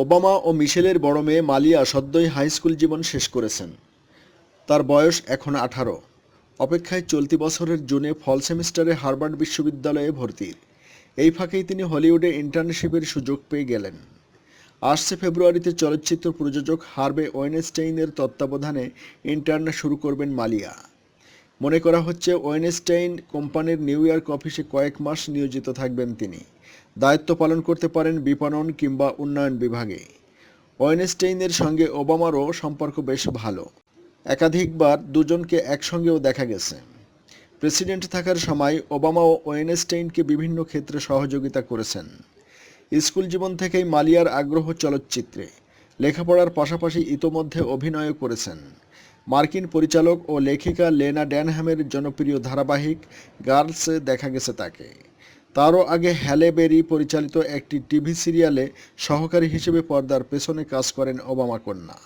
Obama ও মিশেলের বড় মেয়ে মালিয়া সদ্যই হাই স্কুল জীবন শেষ করেছেন। তার বয়স এখন আঠারো। অপেক্ষায় চলতি বছরের জুনে ফল সেমিস্টারে হার্ভার্ড বিশ্ববিদ্যালয়ে ভর্তির এই ফাঁকেই তিনি হলিউডে ইন্টার্নশিপের সুযোগ পেয়ে গেলেন। আসছে ফেব্রুয়ারিতে চলচ্চিত্র প্রযোজক হার্বে ওয়েনেস্টেইনের তত্ত্বাবধানে ইন্টার্ন শুরু করবেন মালিয়া। মনে করা হচ্ছে ওয়েনেস্টাইন কোম্পানির নিউ ইয়র্ক অফিসে কয়েক মাস নিয়োজিত থাকবেন তিনি। দায়িত্ব পালন করতে পারেন বিপণন কিংবা উন্নয়ন বিভাগে। ওয়েনেস্টেইনের সঙ্গে ওবামারও সম্পর্ক বেশ ভালো। একাধিকবার দুজনকে একসঙ্গেও দেখা গেছে। প্রেসিডেন্ট থাকার সময় ওবামা ও ওয়েনেস্টেইনকে বিভিন্ন ক্ষেত্রে সহযোগিতা করেছেন। স্কুল জীবন থেকেই মালিয়ার আগ্রহ চলচ্চিত্রে। লেখাপড়ার পাশাপাশি ইতোমধ্যে অভিনয়ও করেছেন। মার্কিন পরিচালক ও লেখিকা লেনা ড্যানহ্যামের জনপ্রিয় ধারাবাহিক গার্লসে দেখা গেছে তাকে। তারও আগে হ্যালেবেরি পরিচালিত একটি টিভি সিরিয়ালে সহকারী হিসেবে পর্দার পেছনে কাজ করেন ওবামা কন্যা।